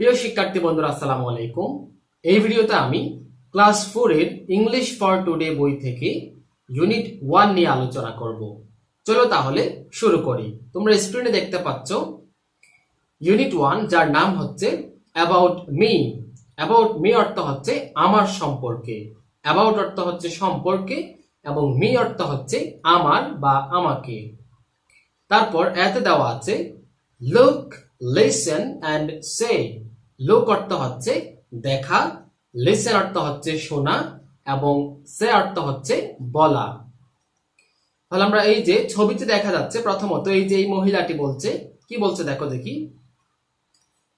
প্রিয় শিক্ষার্থী বন্ধুরা, আসসালামু আলাইকুম। এই ভিডিওতে আমি ক্লাস ফোরের ইংলিশ ফর টুডে বই থেকে ইউনিট ওয়ান নিয়ে আলোচনা করব। চলো তাহলে শুরু করি। তোমরা স্ক্রিনে দেখতে পাচ্ছ ইউনিট ওয়ান যার নাম হচ্ছে অ্যাবাউট মি অ্যাবাউট মি অর্থ হচ্ছে আমার সম্পর্কে। অ্যাবাউট অর্থ হচ্ছে সম্পর্কে এবং মি অর্থ হচ্ছে আমার বা আমাকে। তারপর এতে দেওয়া আছে look listen and say look অর্থ হচ্ছে দেখা লিসেন অর্থ হচ্ছে শোনা এবং সে অর্থ হচ্ছে বলা। তাহলে আমরা এই যে ছবিতে দেখা যাচ্ছে প্রথমত এই যে এই মহিলাটি বলছে, কি বলছে দেখো দেখি।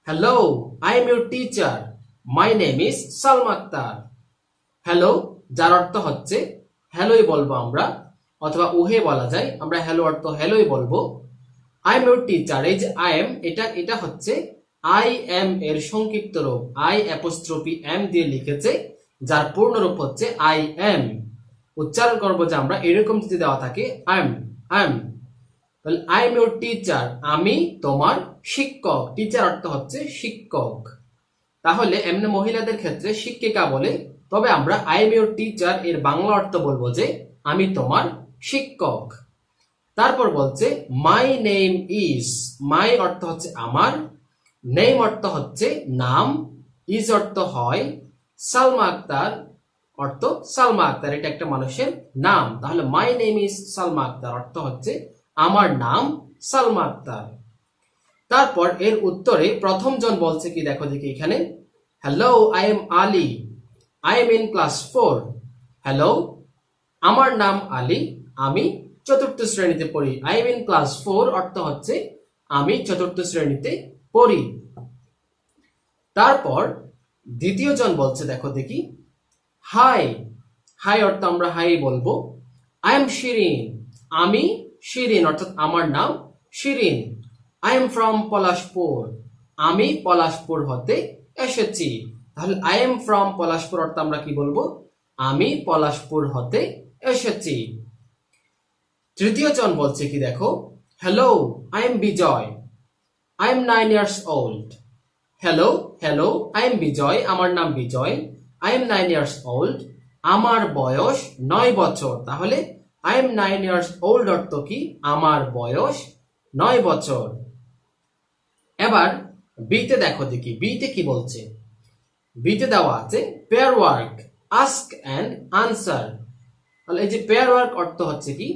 Hello I am your teacher my name is Salma Akhtar hello যার অর্থ হচ্ছে হ্যালোই বলব আমরা, অথবা উহে বলা যায়, আমরা হ্যালো অর্থ হ্যালোই বলব। আই এম টিচার এই যে আই এম এটা এটা হচ্ছে আই এম এর সংক্ষিপ্ত রূপ। আই অ্যাপোস্ট্রফি এম দিয়ে লিখেছে, যার পূর্ণ রূপ হচ্ছে আই এম উচ্চারণ করব যে আমরা এরকম যদি দেওয়া থাকে আই এম আই এম তাহলে আই এম টিচার আমি তোমার শিক্ষক। টিচার অর্থ হচ্ছে শিক্ষক। তাহলে এমনি মহিলাদের ক্ষেত্রে শিক্ষিকা বলে, তবে আমরা আই এম টিচার এর বাংলা অর্থ বলব যে, আমি তোমার শিক্ষক। তারপর বলছে মাই নেম ইজ মাই অর্থ হচ্ছে আমার নেম অর্থ হচ্ছে নাম ইজ অর্থ হয়, সালমা আক্তার অর্থ সালমা আক্তার এটা একটা মানুষের নাম। তাহলে my name is Salma Akhtar অর্থ হচ্ছে আমার নাম সালমা আক্তার। তারপর এর উত্তরে প্রথম জন বলছে কি, দেখো দেখি এখানে hello I am Ali I am in class four hello আমার নাম আলী, আমি চতুর্থ শ্রেণীতে পড়ি। I am in class four অর্থ হচ্ছে আমি চতুর্থ শ্রেণীতে পড়ি। তারপর দ্বিতীয় জন বলছে, দেখো দেখি। হাই হাই অর্থ আমরা হাই বলব। আই এম শিরিন আমি শিরিন অর্থাৎ আমার নাম Shirin I am from Palashpur আমি পলাশপুর হতে এসেছি। তাহলে আই এম ফ্রম পলাশপুর অর্থ আমরা কি বলব? আমি পলাশপুর হতে এসেছি। তৃতীয় জন বলছে কি দেখো hello I am Bijoy I am nine years old hello hello I am Bijoy আমার নাম Bijoy I am nine years old আমার বয়স নয় বছর। তাহলে I am nine years old অর্থ কি? আমার বয়স নয় বছর। এবার বিতে দেখো দেখি। বিতে কি বলছে? বিতে দেওয়া আছে pair work ask and answer তাহলে এই যে পেয়ার ওয়ার্ক অর্থ হচ্ছে কি?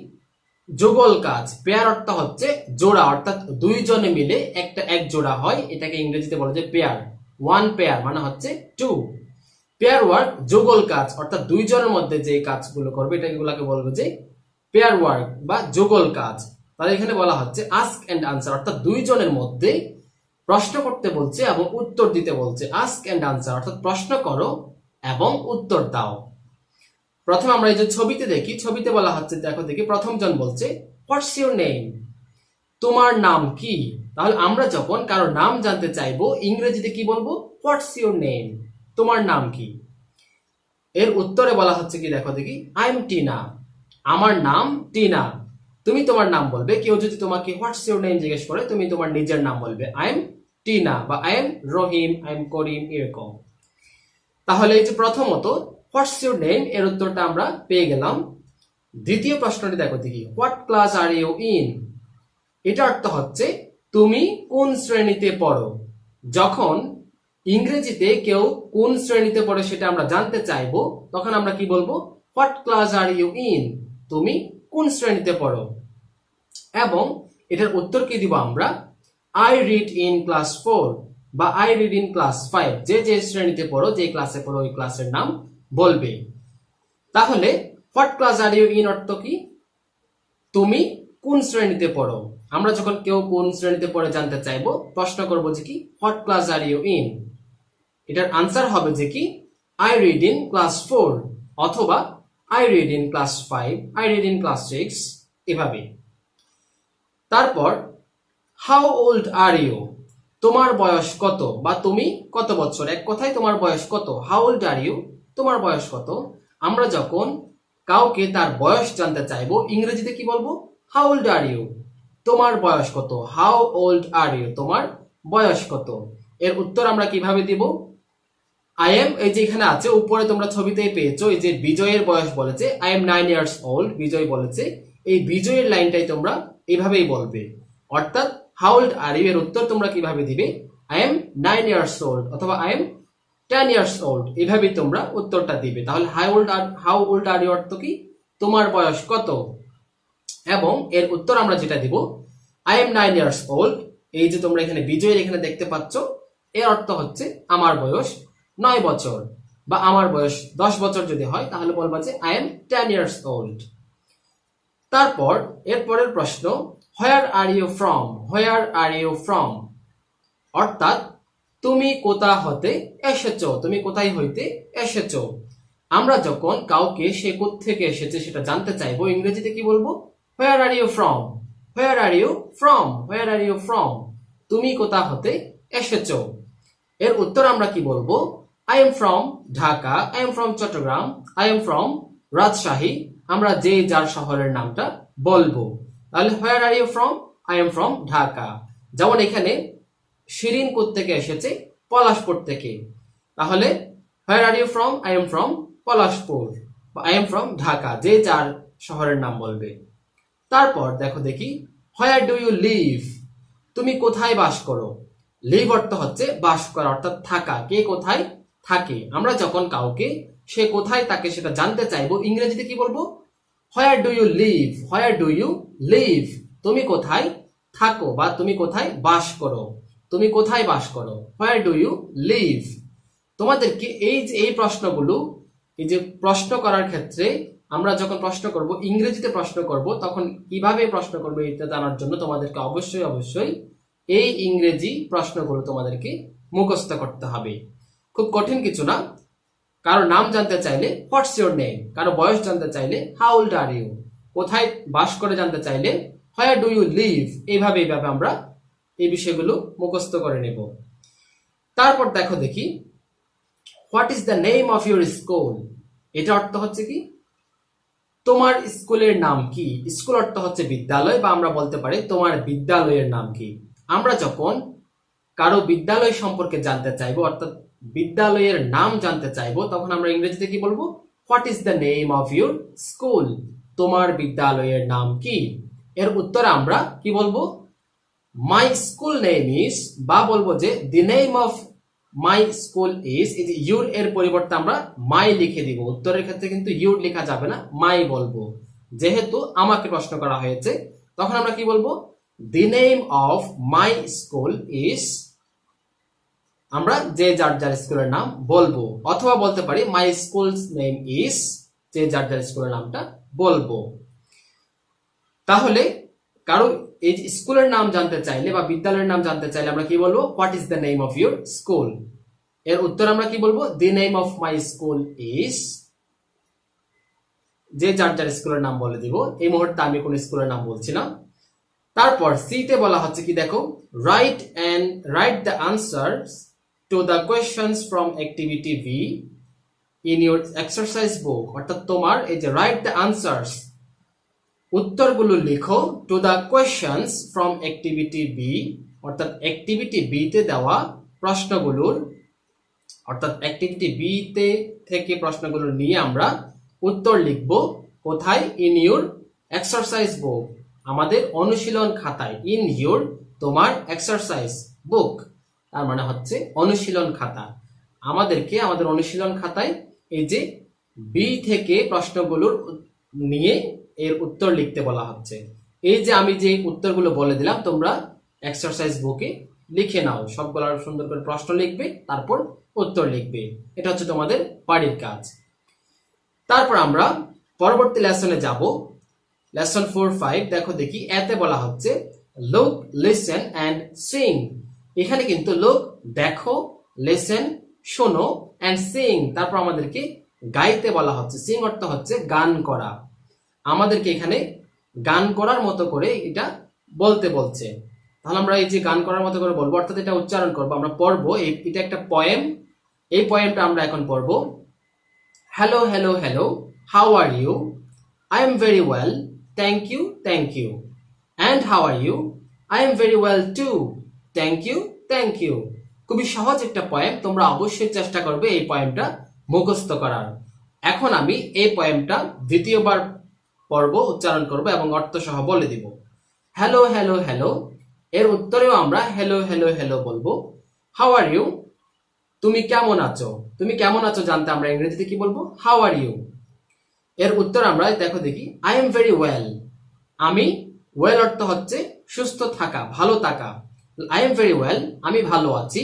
যুগল কাজ, পেয়ার অর্থ হচ্ছে জোড়া, অর্থাৎ দুইজনে মিলে একটা এক জোড়া হয়, এটাকে ইংরেজিতে বলা যায় পেয়ার। ওয়ান পেয়ার মানে হচ্ছে টু পেয়ার ওয়ার্ক যুগল কাজ, অর্থাৎ দুইজনের মধ্যে যে কাজগুলো করবে, এটা এগুলাকে বলব যে পেয়ার ওয়ার্ক বা যুগল কাজ। তাহলে এখানে বলা হচ্ছে আস্ক এন্ড আনসার অর্থাৎ দুইজনের মধ্যে প্রশ্ন করতে বলছে এবং উত্তর দিতে বলছে। আস্ক এন্ড আনসার অর্থাৎ প্রশ্ন করো এবং উত্তর দাও। প্রথমে আমরা এই যে ছবিতে দেখি, ছবিতে বলা হচ্ছে, দেখো দেখি, প্রথম জন বলছে হোয়াটস ইউর নেম তোমার নাম কি? তাহলে আমরা যখন কারও নাম জানতে চাইব, ইংরেজিতে কি বলব? হোয়াটস ইউর নেম তোমার নাম কি? এর উত্তরে বলা হচ্ছে কি, দেখো দেখি আই এম টিনা আমার নাম টিনা তুমি তোমার নাম বলবে। কেউ যদি তোমাকে হোয়াটস ইউর নেম জিজ্ঞেস করে, তুমি তোমার নিজের নাম বলবে। আই এম টিনা বা I am Rahim I am Karim এরকম। তাহলে এই যে প্রথমত হোয়াটস ইউর নেম এর উত্তরটা আমরা পেয়ে গেলাম। দ্বিতীয় প্রশ্নটি দেখো দেখি। What class are you in এটা অর্থ হচ্ছে, তুমি কোন শ্রেণীতে পড়ো? যখন ইংরেজিতে কেউ কোন শ্রেণীতে পড়ে সেটা আমরা জানতে চাইব, তখন আমরা কি বলব? What class are you in তুমি কোন শ্রেণীতে পড়ো? এবং এটার উত্তর কি দিব আমরা? I read in class four বা I read in class five যে যে শ্রেণীতে পড়ো, যে ক্লাসে পড়ো, ওই ক্লাসের নাম বলবে। তাহলে what class are you in অর্থ কি? তুমি কোন শ্রেণীতে পড়ো? আমরা যখন কেউ কোন শ্রেণীতে পড়ে জানতে চাইব, প্রশ্ন করব যে কি what class are you in এটার আনসার হবে যে কি I read in class four অথবা I read in class five I read in class six এভাবে। তারপর হাউ ওল্ড আর ইউ তোমার বয়স কত বা তুমি কত বছর? এক কথায় তোমার বয়স কত? হাউ ওল্ড আর ইউ তোমার বয়স কত? আমরা যখন কাউকে তার বয়স জানতে চাইব, ইংরেজিতে কি বলব? হাউ ওল্ড আর ইউ তোমার বয়স কত? হাউ ওল্ড আর ইউ তোমার বয়স কত? এর উত্তর আমরা কীভাবে দিব? আই এম এই যে এখানে আছে, উপরে তোমরা ছবিতেই পেয়েছ, এই যে বিজয়ের বয়স বলেছে I am nine years old Bijoy বলেছে, এই বিজয়ের লাইনটাই তোমরা এইভাবেই বলবে। অর্থাৎ হাউ ওল্ড আর ইউ এর উত্তর তোমরা কীভাবে দিবে? I am nine years old অথবা I am ten years old এভাবেই তোমরা উত্তরটা দিবে। তাহলে how old are how old are you অর্থ কি? তোমার বয়স কত? এবং এর উত্তর আমরা যেটা দিব I am nine years old এই যে তোমরা এখানে বিজয়ের এখানে দেখতে পাচ্ছ, এর অর্থ হচ্ছে আমার বয়স নয় বছর। বা আমার বয়স দশ বছর যদি হয়, তাহলে বলবা যে I am ten years old তারপর এরপরের প্রশ্ন where are you from where are you from অর্থাৎ তুমি কোথা হতে এসেছ? তুমি কোথায় হইতে এসেছ? আমরা যখন কাউকে সে থেকে এসেছে সেটা জানতে চাইব, ইংরেজিতে কি বলব? Where are you from where are you from where are you from তুমি কোথা হতে এসেছ? এর উত্তর আমরা কি বলব? I am from Dhaka I am from Chattogram I am from Rajshahi. আমরা যে যার শহরের নামটা বলব। তাহলে where are you from I am from Dhaka. যেমন এখানে শিরিন থেকে এসেছে? পলাশপুর থেকে। তাহলে where are you from I am from Palashpur. I am from Dhaka, যে যার শহরের নাম বলবে। তারপর দেখো দেখি হোয়ার ডু ইউ লিভ তুমি কোথায় বাস করো? লিভ অর্থ হচ্ছে বাস করা, অর্থাৎ থাকা। কে কোথায়? থাকে। আমরা যখন কাউকে, সে কোথায় তাকে সেটা জানতে চাইব, ইংরেজিতে কি বলব? Where do you live where do you live তুমি কোথায় থাকো বা তুমি কোথায় বাস করো? তুমি কোথায় বাস করো? হোয়ার ডু ইউ লিভ তোমাদেরকে এই যে, এই প্রশ্নগুলো, এই যে প্রশ্ন করার ক্ষেত্রে আমরা যখন প্রশ্ন করব, ইংরেজিতে প্রশ্ন করব, তখন কীভাবে প্রশ্ন করব এটা জানার জন্য তোমাদেরকে অবশ্যই অবশ্যই এই ইংরেজি প্রশ্নগুলো তোমাদেরকে মুখস্থ করতে হবে। খুব কঠিন কিছু না। কারও নাম জানতে চাইলে হোয়াটস ইউর নেম কারও বয়স জানতে চাইলে হাউ ওল্ড আর ইউ কোথায় বাস করে জানতে চাইলে হোয়ার ডু ইউ লিভ এইভাবে এইভাবে আমরা এই বিষয়গুলো মুখস্থ করে নেব। তারপর দেখো দেখি what is the name of your school এটা অর্থ হচ্ছে কি? তোমার স্কুলের নাম কি? স্কুল অর্থ হচ্ছে বিদ্যালয় বা আমরা বলতে পারি তোমার বিদ্যালয়ের নাম কি? আমরা যখন কারও বিদ্যালয় সম্পর্কে জানতে চাইব, অর্থাৎ বিদ্যালয়ের নাম জানতে চাইব, তখন আমরা ইংরেজিতে কি বলব? What is the name of your school তোমার বিদ্যালয়ের নাম কি? এর উত্তরে আমরা কি বলব? মাই স্কুল নেম ইজ বা বলব যে the name of my school is এই যে ইউর এর পরিবর্তে আমরা মাই লিখে দিব। উত্তরের ক্ষেত্রে কিন্তু ইউর লেখা যাবে না মাই বলব। যেহেতু আমাকে প্রশ্ন করা হয়েছে, তখন আমরা কি বলব? The name of my school is আমরা যে যার যার স্কুলের নাম বলব। অথবা বলতে পারি মাই স্কুল নেম ইজ যে যার যার স্কুলের নামটা বলব। তাহলে কারও এই যে স্কুলের নাম জানতে চাইলে বা বিদ্যালয়ের নাম জানতে চাইলে আমরা কি বলব? What is the name of your স্কুলের উত্তর আমরা কি বলব? The name of my school is যে যার যার স্কুলের নাম বলে দিব। এই মুহূর্তে আমি কোন স্কুলের নাম বলছি না। তারপর সিতে বলা হচ্ছে কি দেখো? Write and write the answers to the questions from activity B in your exercise book অর্থাৎ তোমার এই যে রাইট দ্য আনসার্স উত্তরগুলো লিখো to the questions from activity B অর্থাৎ অ্যাক্টিভিটি বি তে দেওয়া প্রশ্নগুলোর, অর্থাৎ অ্যাক্টিভিটি বি তে থেকে প্রশ্নগুলো নিয়ে আমরা উত্তর লিখব, কোথায়? ইন ইউর এক্সারসাইজ বুক আমাদের অনুশীলন খাতায় ইন ইউর তোমার এক্সারসাইজ বুক তার মানে হচ্ছে অনুশীলন খাতা। আমাদেরকে আমাদের অনুশীলন খাতায় এই যে বি থেকে প্রশ্নগুলোর নিয়ে এর উত্তর লিখতে বলা হচ্ছে। এই যে আমি যে উত্তরগুলো বলে দিলাম, তোমরা এক্সারসাইজ বুকে লিখে নাও। সবগুলো সুন্দর করে প্রশ্ন লিখবে, তারপর উত্তর লিখবে। এটা হচ্ছে তোমাদের বাড়ির কাজ। তারপর আমরা পরবর্তী লেসনে যাব। লেসন ফোর ফাইভ দেখো দেখি, এতে বলা হচ্ছে লোক লিসেন অ্যান্ড সিং এখানে কিন্তু লোক দেখো লিসেন শোনো অ্যান্ড সিং তারপর আমাদেরকে গাইতে বলা হচ্ছে। সিং অর্থ হচ্ছে গান করা। আমাদেরকে এখানে গান করার মতো করে এটা বলতে বলছে। তাহলে আমরা এই যে গান করার মতো করে বলব, অর্থাৎ এটা উচ্চারণ করব, আমরা পড়ব এটা একটা পয়েম এই পয়েমটা আমরা এখন পড়ব। Hello hello hello how are you I am very well thank you thank you and how are you I am very well too thank you thank you খুবই সহজ একটা পয়েম তোমরা অবশ্যই চেষ্টা করবে এই পয়েমটা মুখস্থ করার। এখন আমি এই পয়েমটা দ্বিতীয়বার পর্ব উচ্চারণ করব এবং অর্থ সহ বলে দিব। হ্যালো হ্যালো হ্যালো এর উত্তরেও আমরা হ্যালো হ্যালো হ্যালো বলব। হাউ আর ইউ তুমি কেমন আছো? তুমি কেমন আছো জানতে আমরা ইংরেজিতে কি বলব? হাউ আর ইউ এর উত্তর আমরা, দেখো দেখি আই এম ভেরি ওয়েল আমি ওয়েল অর্থ হচ্ছে সুস্থ থাকা, ভালো থাকা। আই এম ভেরি ওয়েল আমি ভালো আছি।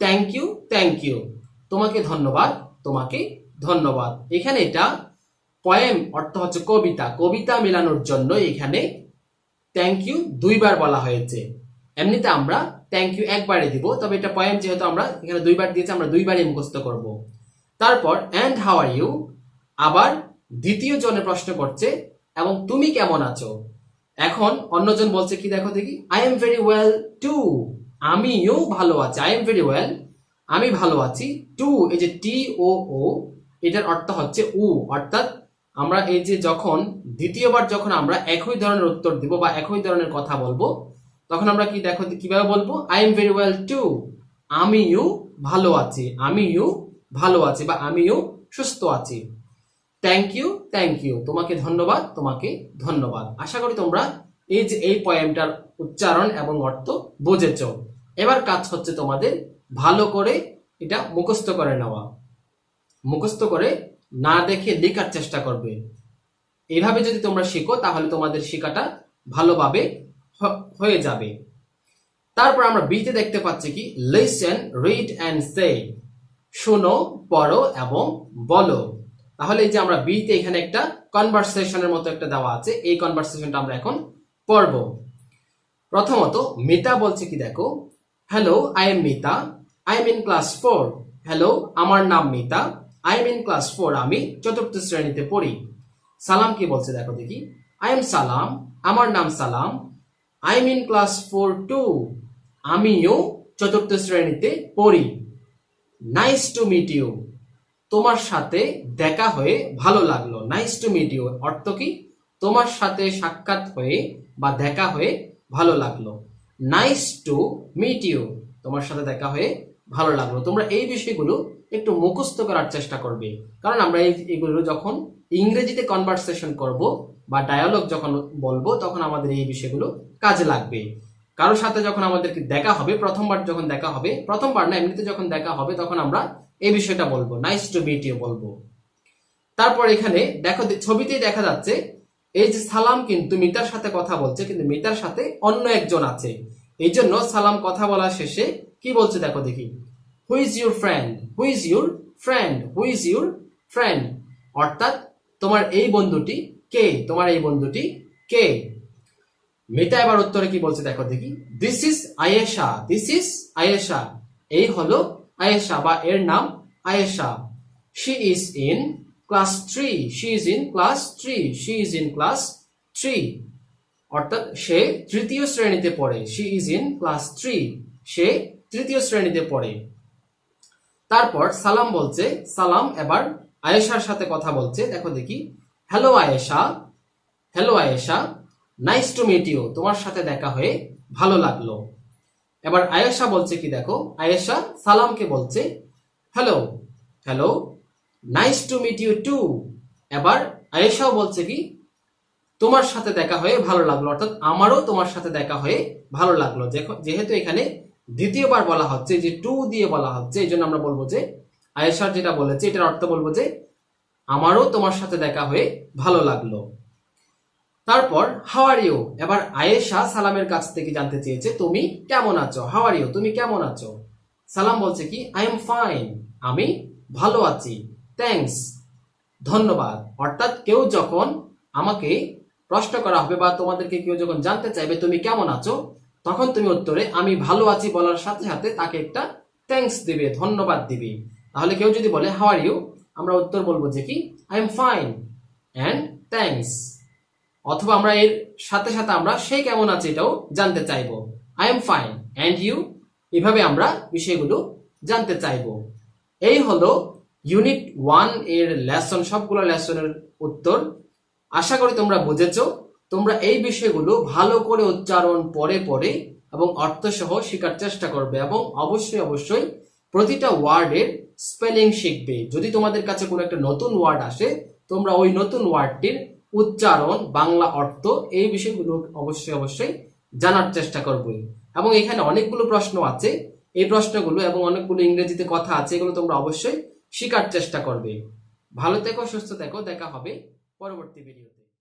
থ্যাংক ইউ থ্যাংক ইউ তোমাকে ধন্যবাদ তোমাকে ধন্যবাদ। এখানে এটা পয়েম অর্থ হচ্ছে কবিতা। কবিতা মেলানোর জন্য এখানে থ্যাংক ইউ দুইবার বলা হয়েছে। এমনিতে আমরা থ্যাংক ইউ একবারে দিব, তবে এটা পয়েম যেহেতু আমরা এখানে দুইবার দিয়েছি, আমরা দুইবারই মুখস্থ করব। তারপর অ্যান্ড হাউ আর ইউ আবার দ্বিতীয় জনে প্রশ্ন করছে, এবং তুমি কেমন আছো? এখন অন্যজন বলছে, কি দেখো দেখি? I am very well too আমিও ভালো আছি। আই এম ভেরি ওয়েল আমি ভালো আছি টু এই যে টি ও ও এটার অর্থ হচ্ছে উ, অর্থাৎ আমরা এই যে যখন, দ্বিতীয়বার যখন আমরা একই ধরনের উত্তর দিব বা একই ধরনের কথা বলব, তখন আমরা কি দেখো, কীভাবে বলব? I am very well too আমিও ভালো আছি আমিও ভালো আছি বা আমিও সুস্থ আছি। থ্যাংক ইউ থ্যাংক ইউ তোমাকে ধন্যবাদ তোমাকে ধন্যবাদ। আশা করি তোমরা এই যে এই পয়েমটার উচ্চারণ এবং অর্থ বুঝেছ। এবার কাজ হচ্ছে তোমাদের ভালো করে এটা মুখস্থ করে নেওয়া। মুখস্থ করে না দেখে লেখার চেষ্টা করবে। এইভাবে যদি তোমরা শিখো, তাহলে তোমাদের শেখাটা ভালোভাবে হয়ে যাবে। তারপর আমরা বিতে দেখতে পাচ্ছি কি? লিসেন রিড অ্যান্ড সে শোনো, পড়ো এবং বলো। তাহলে এই যে আমরা বিতে এখানে একটা কনভারসেশনের মতো একটা দেওয়া আছে, এই কনভারসেশনটা আমরা এখন পড়ব। প্রথমত, মিতা বলছে কি, দেখো hello I am Mita I am in class four hello আমার নাম Mita. I am in class four আমি চতুর্থ শ্রেণীতে পড়ি। সালাম কি বলছে দেখো দেখি। আই এম সালাম, আমার নাম Salam. I am in class four too আমিও চতুর্থ শ্রেণীতে পড়ি। নাইস টু মিট ইউ তোমার সাথে দেখা হয়ে ভালো লাগল। নাইস টু মিট ইউ অর্থ কি? তোমার সাথে সাক্ষাৎ হয়ে বা দেখা হয়ে ভালো লাগল। নাইস টু মিট ইউ তোমার সাথে দেখা হয়ে ভালো লাগল। তোমরা এই বিষয়গুলো একটু মুখস্থ করার চেষ্টা করবে। কারণ আমরা এগুলো যখন ইংরেজিতে কনভারসেশন করব বা ডায়ালগ যখন বলব, তখন আমাদের এই বিষয়গুলো কাজে লাগবে। কারোর সাথে যখন আমাদেরকে দেখা হবে, প্রথমবার যখন দেখা হবে, প্রথমবার না, এমনিতে যখন দেখা হবে, তখন আমরা এই বিষয়টা বলব। নাইস টু মিট ইউ বলব। তারপর এখানে দেখো, ছবিতেই দেখা যাচ্ছে, এই যে সালাম কিন্তু মিতার সাথে কথা বলছে, কিন্তু মিতার সাথে অন্য একজন আছে। এই জন্য সালাম কথা বলার শেষে কি বলছে দেখো দেখি। Who is your friend who is your friend who is your friend অর্থাৎ তোমার এই বন্ধুটি কে? তোমার এই বন্ধুটি কে? মেটা এবার উত্তরে কি বলছে দেখো দেখি। This is Ayesha this is Ayesha এই হলো আয়েশা বা এর নাম Ayesha she is in class three she is in class three she is in class three অর্থাৎ সে তৃতীয় শ্রেণীতে পড়ে। She is in class three সে তৃতীয় শ্রেণীতে পড়ে। তারপর সালাম বলছে, সালাম, এবার আয়েশার সাথে কথা বলছে। দেখো দেখি। Hello Ayesha. Hello Ayesha. Nice to meet you তোমার সাথে দেখা হয়ে ভালো লাগল। এবার আয়েশা বলছে কি দেখো? আয়েশা সালামকে বলছে hello hello nice to meet you too এবার আয়েশাও বলছে কি তোমার সাথে দেখা হয়ে ভালো লাগল। অর্থাৎ আমারও তোমার সাথে দেখা হয়ে ভালো লাগল। যেহেতু এখানে দ্বিতীয়বার বলা হচ্ছে যে টু দিয়ে বলা হচ্ছে, এই জন্য আমরা বলব যে, আয়েশার যেটা বলেছে, এটার অর্থ বলব যে, আমারও তোমার সাথে দেখা হয়ে ভালো লাগল। তারপর হাউ আর ইউ এবার আয়েশা সালামের কাছ থেকে জানতে চেয়েছে, তুমি কেমন আছো? হাউ আর ইউ তুমি কেমন আছো? সালাম বলছে কি আই এম ফাইন আমি ভালো আছি থ্যাঙ্কস ধন্যবাদ। অর্থাৎ কেউ যখন আমাকে প্রশ্ন করা হবে বা তোমাদেরকে কেউ যখন জানতে চাইবে, তুমি কেমন আছো? তখন তুমি উত্তরে, আমি ভালো আছি বলার সাথে সাথে তাকে একটা থ্যাঙ্কস দিবে, ধন্যবাদ দিবে। তাহলে কেউ যদি বলে হাউ আর ইউ আমরা উত্তর বলব যে কি I am fine and thanks অথবা আমরা এর সাথে সাথে আমরা, সে কেমন আছে? এটাও জানতে চাইব। I am fine and you এভাবে আমরা বিষয়গুলো জানতে চাইব। এই হলো ইউনিট ওয়ানের লেসন সবগুলো লেসনের উত্তর। আশা করি তোমরা বুঝেছ। তোমরা এই বিষয়গুলো ভালো করে উচ্চারণ পরে পরে এবং অর্থ সহ শেখার চেষ্টা করবে এবং অবশ্যই অবশ্যই প্রতিটা ওয়ার্ডের স্পেলিং শিখবে। যদি তোমাদের কাছে কোনো একটা নতুন ওয়ার্ড আসে, তোমরা ওই নতুন ওয়ার্ডটির উচ্চারণ, বাংলা অর্থ এই বিষয়গুলো অবশ্যই অবশ্যই জানার চেষ্টা করবে। এবং এখানে অনেকগুলো প্রশ্ন আছে। এই প্রশ্নগুলো এবং অনেকগুলো ইংরেজিতে কথা আছে, এগুলো তোমরা অবশ্যই শেখার চেষ্টা করবে। ভালো থেকো, সুস্থ থেকো, দেখা হবে। পরবর্তী ভিডিও